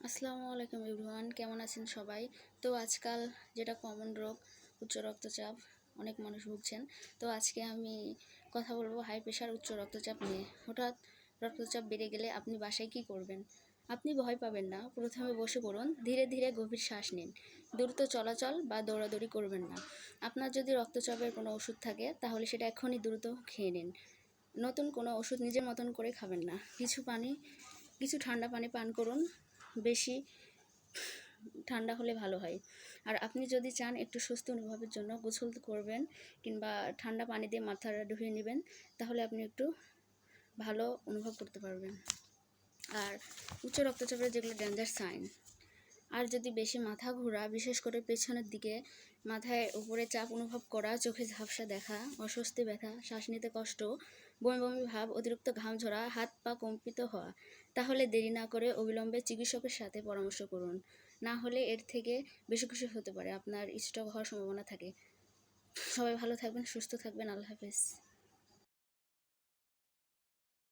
আসসালামু আলাইকুম এভরিওয়ান, কেমন আছেন সবাই? তো আজকাল যেটা কমন রোগ, উচ্চ রক্তচাপ, অনেক মানুষ ভুগছেন। তো আজকে আমি কথা বলব হাই প্রেশার উচ্চ রক্তচাপ নিয়ে। হঠাৎ রক্তচাপ বেড়ে গেলে আপনি বাসায় কি করবেন? আপনি ভয় পাবেন না। প্রথমে বসে পড়ুন, ধীরে ধীরে গভীর শ্বাস নিন। দ্রুত চলাচল বা দৌড়াদৌড়ি করবেন না। আপনার যদি রক্তচাপের কোনো ওষুধ থাকে, তাহলে সেটা এখনই দ্রুত খেয়ে নিন। নতুন কোনো ওষুধ নিজের মতন করে খাবেন না। কিছু পানি, কিছু ঠান্ডা পানি পান করুন। বেশি ঠান্ডা হলে ভালো হয়। আর আপনি যদি চান একটু সুস্থ অনুভবের জন্য গোসল করবেন কিংবা ঠান্ডা পানি দিয়ে মাথা ধুয়ে নেবেন, তাহলে আপনি একটু ভালো অনুভব করতে পারবেন। আর উচ্চ রক্তচাপের যেগুলো ডেঞ্জার সাইন আর যদি বেশি মাথা ঘোরা, বিশেষ করে পেছনের দিকে, মাথায় উপরে চাপ অনুভব করা, চোখে ঝাপসা দেখা, অস্বস্তি ব্যথা, শ্বাস নিতে কষ্ট, বমি বমি ভাব, অতিরিক্ত ঘাম ঝরা, হাত পা কম্পিত হওয়া, তাহলে দেরি না করে অবিলম্বে চিকিৎসকের সাথে পরামর্শ করুন। না হলে এর থেকে বেশি কিছু হতে পারে, আপনার স্ট্রোক হওয়ার সম্ভাবনা থাকে। সবাই ভালো থাকবেন, সুস্থ থাকবেন, আল্লাহ হাফেজ।